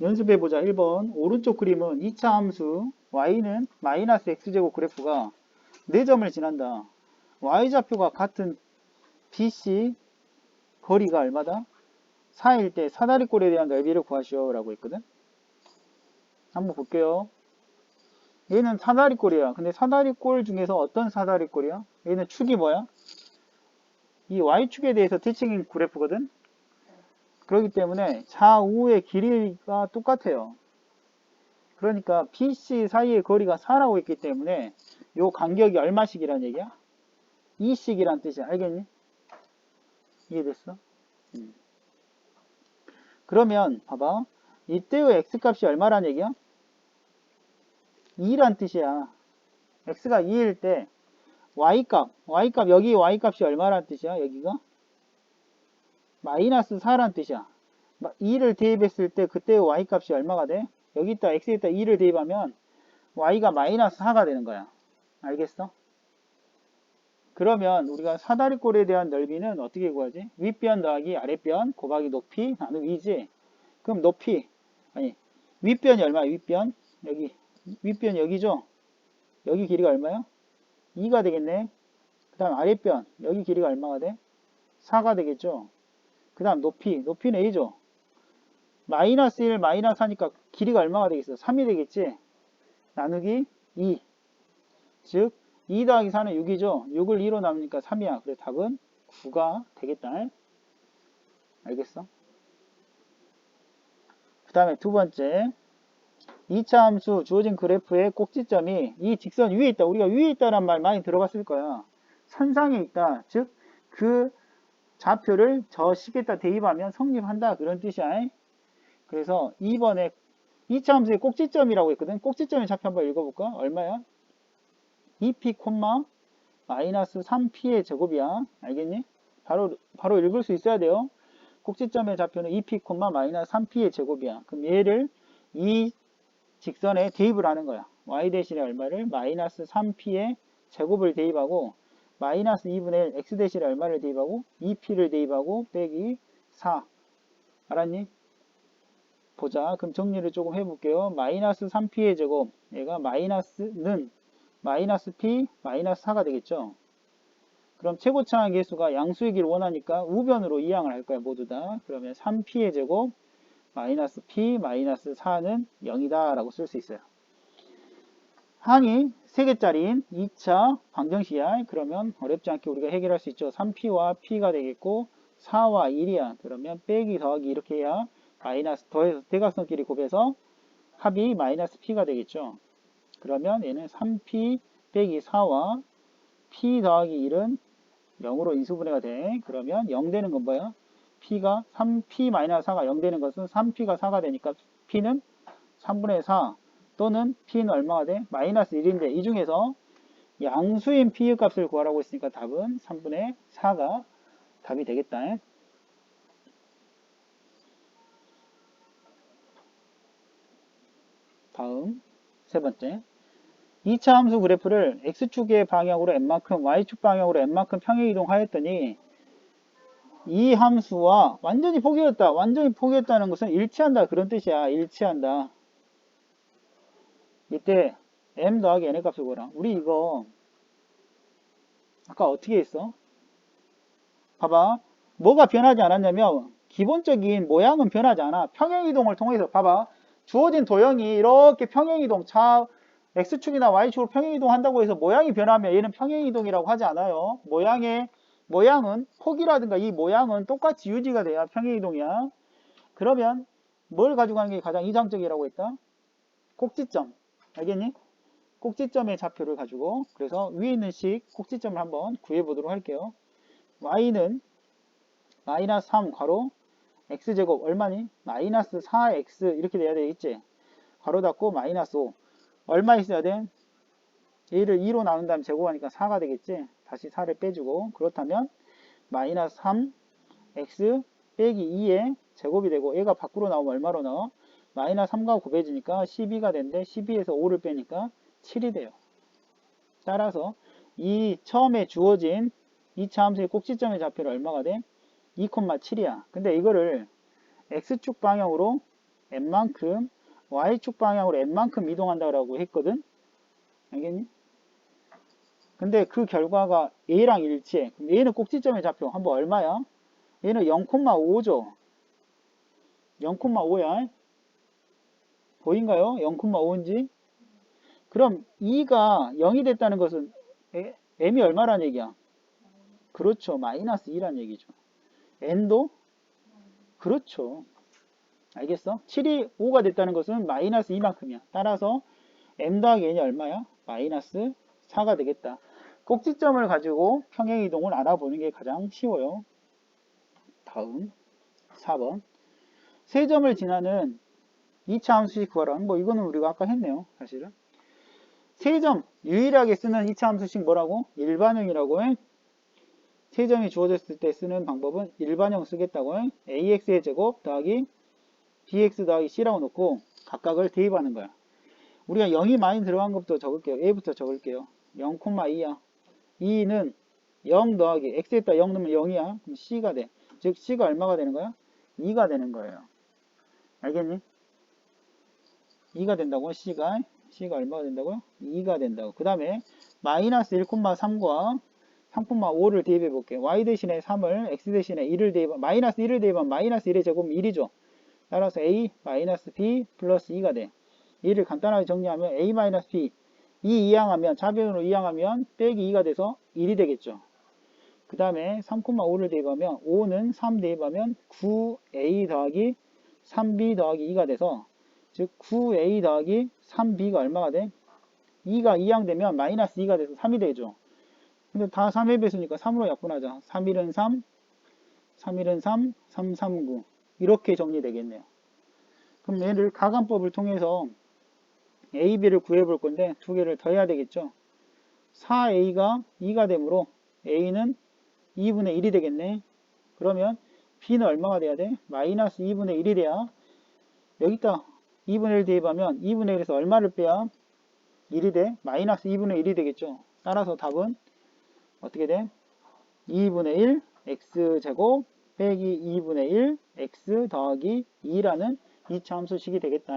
연습해보자. 1번. 오른쪽 그림은 2차 함수 y는 마이너스 x제곱 그래프가 4점을 지난다. y좌표가 같은 BC 거리가 얼마다? 4일 때 사다리꼴에 대한 넓이를 구하시오 라고 했거든. 한번 볼게요. 얘는 사다리꼴이야. 근데 사다리꼴 중에서 어떤 사다리꼴이야? 얘는 축이 뭐야? 이 y축에 대해서 티칭인 그래프거든. 그렇기 때문에 좌우의 길이가 똑같아요. 그러니까 BC 사이의 거리가 4라고 했기 때문에 요 간격이 얼마씩이란 얘기야? 2씩이란 뜻이야. 알겠니? 이해됐어? 음. 그러면 봐봐. 이때의 x값이 얼마란 얘기야? 2란 뜻이야. x가 2일 때 y값, y값 여기 y값이 얼마란 뜻이야? 여기가? 마이너스 4란 뜻이야. 2를 대입했을 때 그때의 y값이 얼마가 돼? 여기다 x에다 2를 대입하면 y가 마이너스 4가 되는 거야. 알겠어? 그러면 우리가 사다리꼴에 대한 넓이는 어떻게 구하지? 윗변 더하기 아랫변 곱하기 높이 나누 위지. 그럼 높이 아니 윗변이 얼마야? 윗변 여기 윗변 여기죠? 여기 길이가 얼마야? 2가 되겠네. 그 다음 아랫변 여기 길이가 얼마가 돼? 4가 되겠죠? 그 다음 높이 높이는 a죠? 마이너스 1 마이너스 하니까 길이가 얼마가 되겠어? 3이 되겠지? 나누기 2 즉, 2 더하기 4는 6이죠? 6을 2로 나누니까 3이야. 그래서 답은 9가 되겠다. 알겠어? 그 다음에 두 번째. 2차 함수 주어진 그래프의 꼭지점이 이 직선 위에 있다. 우리가 위에 있다란 말 많이 들어봤을 거야. 선상에 있다. 즉, 그 좌표를 저 식에다 대입하면 성립한다. 그런 뜻이야. 그래서 2번에 2차 함수의 꼭지점이라고 했거든. 꼭지점의 좌표 한번 읽어볼까? 얼마야? 2p, 마이너스 3p의 제곱이야. 알겠니? 바로, 바로 읽을 수 있어야 돼요. 꼭지점의 좌표는 2p, 마이너스 3p의 제곱이야. 그럼 얘를 이 직선에 대입을 하는 거야. y 대신에 얼마를? 마이너스 3p의 제곱을 대입하고 마이너스 2분의 1 x 대신에 얼마를 대입하고 2p를 대입하고 빼기 4 알았니? 보자. 그럼 정리를 조금 해볼게요. 마이너스 3p의 제곱 얘가 마이너스는 마이너스 p 마이너스 4가 되겠죠. 그럼 최고차항 계수가 양수이기를 원하니까 우변으로 이항을 할 거야 모두 다. 그러면 3p의 제곱 마이너스 p 마이너스 4는 0이다 라고 쓸 수 있어요. 항이 3개짜리인 2차 방정식이야. 그러면 어렵지 않게 우리가 해결할 수 있죠. 3p와 p가 되겠고 4와 1이야. 그러면 빼기 더하기 이렇게 해야 마이너스 더해서 대각선끼리 곱해서 합이 마이너스 p가 되겠죠. 그러면 얘는 3p 빼기 4와 p 더하기 1은 0으로 인수분해가 돼. 그러면 0 되는 건 뭐야? p가 3p-4가 0 되는 것은 3p가 4가 되니까 p는 3분의 4 또는 p는 얼마가 돼? 마이너스 1인데 이 중에서 양수인 p의 값을 구하라고 했으니까 답은 3분의 4가 답이 되겠다. 다음 세 번째 2차 함수 그래프를 x축의 방향으로 n만큼 y축 방향으로 n만큼 평행 이동하였더니 이 함수와 완전히 포기했다. 완전히 포기했다는 것은 일치한다. 그런 뜻이야. 일치한다. 이때 m 더하기 n의 값을 구하라. 우리 이거 아까 어떻게 했어? 봐봐. 뭐가 변하지 않았냐면 기본적인 모양은 변하지 않아. 평행이동을 통해서 봐봐. 주어진 도형이 이렇게 평행이동 차 x축이나 y축으로 평행이동 한다고 해서 모양이 변하면 얘는 평행이동이라고 하지 않아요. 모양의 모양은 폭이라든가 이 모양은 똑같이 유지가 돼야 평행이동이야. 그러면 뭘 가지고 가는 게 가장 이상적이라고 했다? 꼭지점. 알겠니? 꼭지점의 좌표를 가지고 그래서 위에 있는 식 꼭지점을 한번 구해 보도록 할게요. y는 마이너스 3 괄호 x제곱 얼마니? 마이너스 4x 이렇게 돼야 되겠지? 괄호 닫고 마이너스 5 얼마 있어야 돼? 얘를 2로 나눈 다음 제곱하니까 4가 되겠지? 다시 4를 빼주고 그렇다면 마이너스 3 x 빼기 2의 제곱이 되고 얘가 밖으로 나오면 얼마로 나와? 마이너스 3과 곱해지니까 12가 되는데 12에서 5를 빼니까 7이 돼요. 따라서 이 처음에 주어진 2차 함수의 꼭지점의 좌표를 얼마가 돼? 2,7이야. 근데 이거를 x축 방향으로 n만큼 y축 방향으로 n만큼 이동한다라고 했거든. 알겠니? 근데 그 결과가 a랑 일치해. 그럼 a는 꼭지점에 잡혀. 한번 얼마야? 얘는 0,5죠. 0,5야. 보인가요? 0,5인지? 그럼 2가 0이 됐다는 것은 에- m이 얼마란 얘기야? 그렇죠. 마이너스 2란 얘기죠. n도? 그렇죠. 알겠어? 7이 5가 됐다는 것은 마이너스 2만큼이야. 따라서 m 더하기 n이 얼마야? 마이너스 4가 되겠다. 꼭지점을 가지고 평행이동을 알아보는 게 가장 쉬워요. 다음 4번 세 점을 지나는 2차 함수식 구하라. 뭐 이거는 우리가 아까 했네요. 사실은 세점 유일하게 쓰는 2차 함수식 뭐라고? 일반형이라고 해. 세 점이 주어졌을 때 쓰는 방법은 일반형 쓰겠다고 해. ax의 제곱 더하기 bx 더하기 c라고 놓고 각각을 대입하는 거야. 우리가 0이 많이 들어간 것부터 적을게요. a부터 적을게요. 0,2야. 2는 0 더하기 x에다 0 넣으면 0이야. 그럼 c가 돼. 즉 c가 얼마가 되는 거야? 2가 되는 거예요. 알겠니? 2가 된다고 c가 c가 얼마가 된다고요? 2가 된다고. 그 다음에 마이너스 1,3과 3,5를 대입해 볼게요. y 대신에 3을 x 대신에 2를 대입 마이너스 1을 대입하면 마이너스 1의 제곱은 1이죠. 따라서 a 마이너스 b 플러스 2가 돼. 이를 간단하게 정리하면 a 마이너스 b 2 이항하면 자변으로 이항하면 빼기 2가 돼서 1이 되겠죠. 그 다음에 3,5를 대입하면 5는 3 대입하면 9a 더하기 3b 더하기 2가 돼서 즉 9a 더하기 3b가 얼마가 돼? 2가 이항되면 마이너스 2가 돼서 3이 되죠. 근데 다 3의 배수니까 3으로 약분하자. 3, 1은 3, 3, 1은 3, 3, 3, 9 이렇게 정리되겠네요. 그럼 얘를 가간법을 통해서 A, B를 구해볼 건데 두 개를 더해야 되겠죠. 4A가 2가 되므로 A는 2분의 1이 되겠네. 그러면 B는 얼마가 돼야 돼? 마이너스 2분의 1이 돼야 여기다 2분의 1 대입하면 2분의 1에서 얼마를 빼야 1이 돼? 마이너스 2분의 1이 되겠죠. 따라서 답은 어떻게 돼? 2분의 1 x제곱 빼기 2분의 1 x 더하기 2라는 이차 함수식이 되겠다.